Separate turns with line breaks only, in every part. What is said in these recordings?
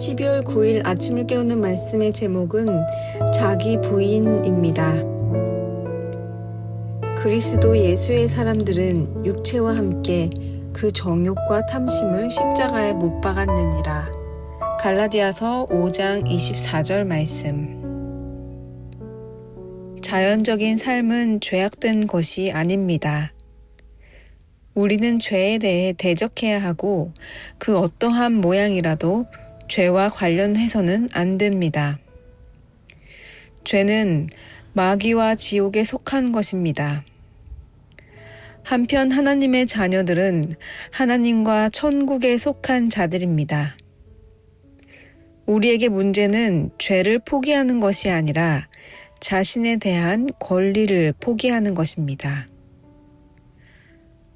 12월 9일 아침을 깨우는 말씀의 제목은 자기 부인입니다. 그리스도 예수의 사람들은 육체와 함께 그 정욕과 탐심을 십자가에 못 박았느니라. 갈라디아서 5장 24절 말씀. 자연적인 삶은 죄악된 것이 아닙니다. 우리는 죄에 대해 대적해야 하고 그 어떠한 모양이라도 죄와 관련해서는 안 됩니다. 죄는 마귀와 지옥에 속한 것입니다. 한편 하나님의 자녀들은 하나님과 천국에 속한 자들입니다. 우리에게 문제는 죄를 포기하는 것이 아니라 자신에 대한 권리를 포기하는 것입니다.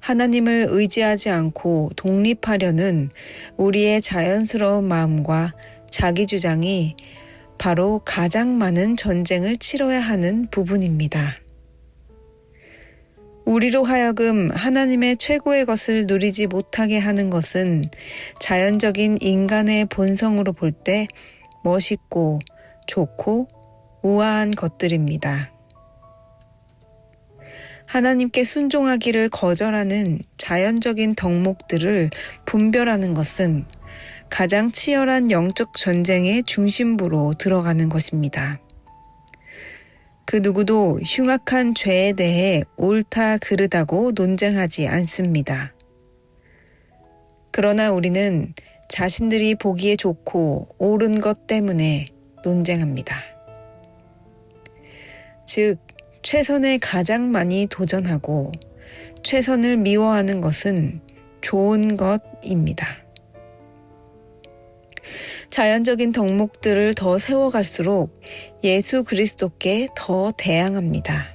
하나님을 의지하지 않고 독립하려는 우리의 자연스러운 마음과 자기 주장이 바로 가장 많은 전쟁을 치러야 하는 부분입니다. 우리로 하여금 하나님의 최고의 것을 누리지 못하게 하는 것은 자연적인 인간의 본성으로 볼 때 멋있고 좋고 우아한 것들입니다. 하나님께 순종하기를 거절하는 자연적인 덕목들을 분별하는 것은 가장 치열한 영적 전쟁의 중심부로 들어가는 것입니다. 그 누구도 흉악한 죄에 대해 옳다 그르다고 논쟁하지 않습니다. 그러나 우리는 자신들이 보기에 좋고 옳은 것 때문에 논쟁합니다. 즉, 최선에 가장 많이 도전하고 최선을 미워하는 것은 좋은 것입니다. 자연적인 덕목들을 더 세워갈수록 예수 그리스도께 더 대항합니다.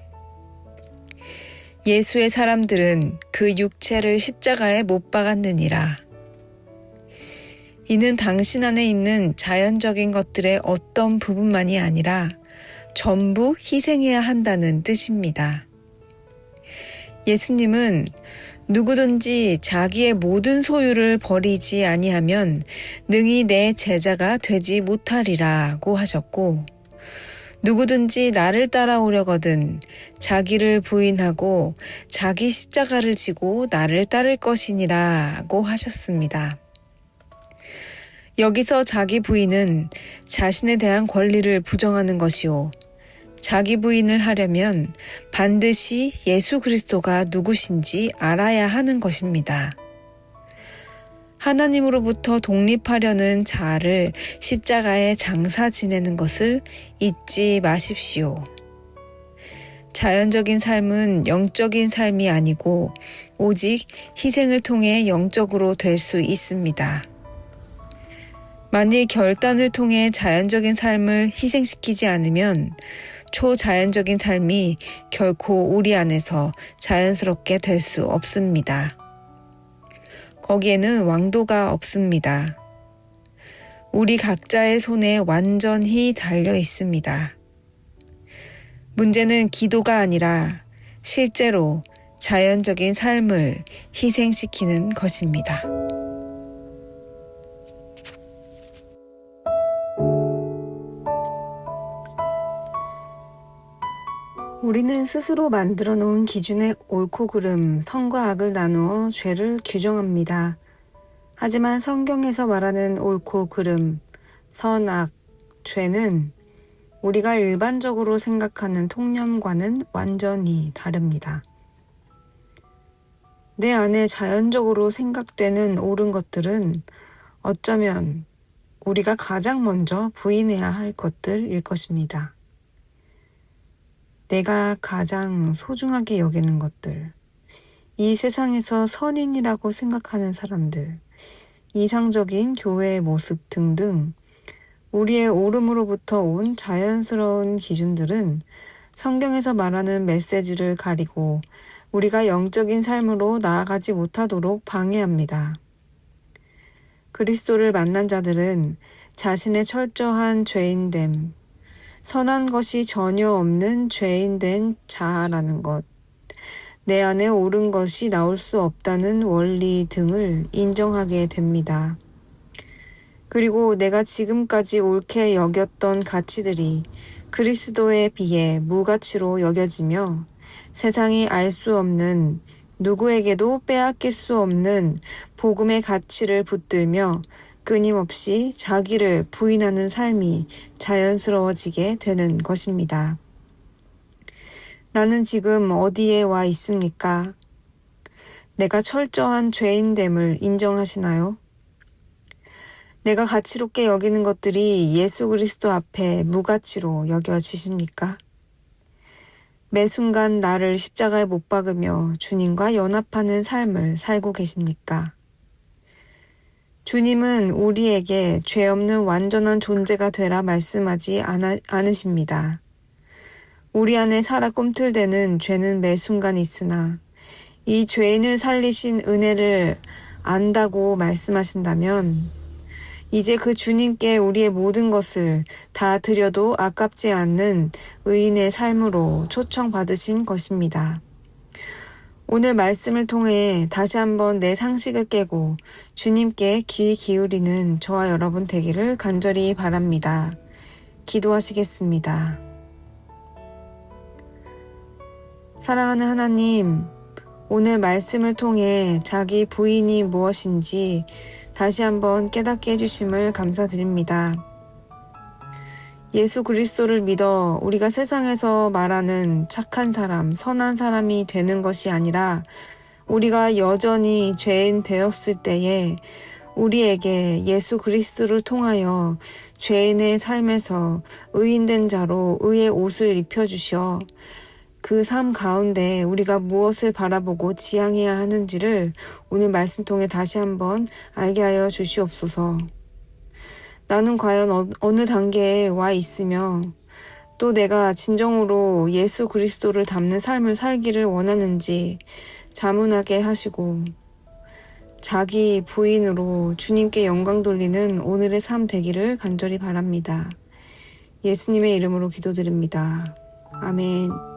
예수의 사람들은 그 육체를 십자가에 못 박았느니라. 이는 당신 안에 있는 자연적인 것들의 어떤 부분만이 아니라 전부 희생해야 한다는 뜻입니다. 예수님은 누구든지 자기의 모든 소유를 버리지 아니하면 능히 내 제자가 되지 못하리라고 하셨고 누구든지 나를 따라오려거든 자기를 부인하고 자기 십자가를 지고 나를 따를 것이니라고 하셨습니다. 여기서 자기 부인은 자신에 대한 권리를 부정하는 것이요. 자기 부인을 하려면 반드시 예수 그리스도가 누구신지 알아야 하는 것입니다. 하나님으로부터 독립하려는 자를 십자가에 장사 지내는 것을 잊지 마십시오. 자연적인 삶은 영적인 삶이 아니고 오직 희생을 통해 영적으로 될 수 있습니다. 만일 결단을 통해 자연적인 삶을 희생시키지 않으면 초자연적인 삶이 결코 우리 안에서 자연스럽게 될 수 없습니다. 거기에는 왕도가 없습니다. 우리 각자의 손에 완전히 달려 있습니다. 문제는 기도가 아니라 실제로 자연적인 삶을 희생시키는 것입니다. 우리는 스스로 만들어 놓은 기준의 옳고 그름, 선과 악을 나누어 죄를 규정합니다. 하지만 성경에서 말하는 옳고 그름, 선, 악, 죄는 우리가 일반적으로 생각하는 통념과는 완전히 다릅니다. 내 안에 자연적으로 생각되는 옳은 것들은 어쩌면 우리가 가장 먼저 부인해야 할 것들일 것입니다. 내가 가장 소중하게 여기는 것들, 이 세상에서 선인이라고 생각하는 사람들, 이상적인 교회의 모습 등등. 우리의 오름으로부터 온 자연스러운 기준들은 성경에서 말하는 메시지를 가리고 우리가 영적인 삶으로 나아가지 못하도록 방해합니다. 그리스도를 만난 자들은 자신의 철저한 죄인됨, 선한 것이 전혀 없는 죄인 된 자라는 것, 내 안에 옳은 것이 나올 수 없다는 원리 등을 인정하게 됩니다. 그리고 내가 지금까지 옳게 여겼던 가치들이 그리스도에 비해 무가치로 여겨지며 세상이 알 수 없는 누구에게도 빼앗길 수 없는 복음의 가치를 붙들며 끊임없이 자기를 부인하는 삶이 자연스러워지게 되는 것입니다. 나는 지금 어디에 와 있습니까? 내가 철저한 죄인됨을 인정하시나요? 내가 가치롭게 여기는 것들이 예수 그리스도 앞에 무가치로 여겨지십니까? 매 순간 나를 십자가에 못 박으며 주님과 연합하는 삶을 살고 계십니까? 주님은 우리에게 죄 없는 완전한 존재가 되라 말씀하지 않으십니다. 우리 안에 살아 꿈틀대는 죄는 매 순간 있으나 이 죄인을 살리신 은혜를 안다고 말씀하신다면 이제 그 주님께 우리의 모든 것을 다 드려도 아깝지 않는 의인의 삶으로 초청받으신 것입니다. 오늘 말씀을 통해 다시 한번 내 상식을 깨고 주님께 귀 기울이는 저와 여러분 되기를 간절히 바랍니다. 기도하시겠습니다. 사랑하는 하나님, 오늘 말씀을 통해 자기 부인이 무엇인지 다시 한번 깨닫게 해주심을 감사드립니다. 예수 그리스도를 믿어 우리가 세상에서 말하는 착한 사람, 선한 사람이 되는 것이 아니라 우리가 여전히 죄인 되었을 때에 우리에게 예수 그리스도를 통하여 죄인의 삶에서 의인된 자로 의의 옷을 입혀주셔 그 삶 가운데 우리가 무엇을 바라보고 지향해야 하는지를 오늘 말씀 통해 다시 한번 알게 하여 주시옵소서. 나는 과연 어, 어느 단계에 와 있으며 또 내가 진정으로 예수 그리스도를 담는 삶을 살기를 원하는지 자문하게 하시고 자기 부인으로 주님께 영광 돌리는 오늘의 삶 되기를 간절히 바랍니다. 예수님의 이름으로 기도드립니다. 아멘.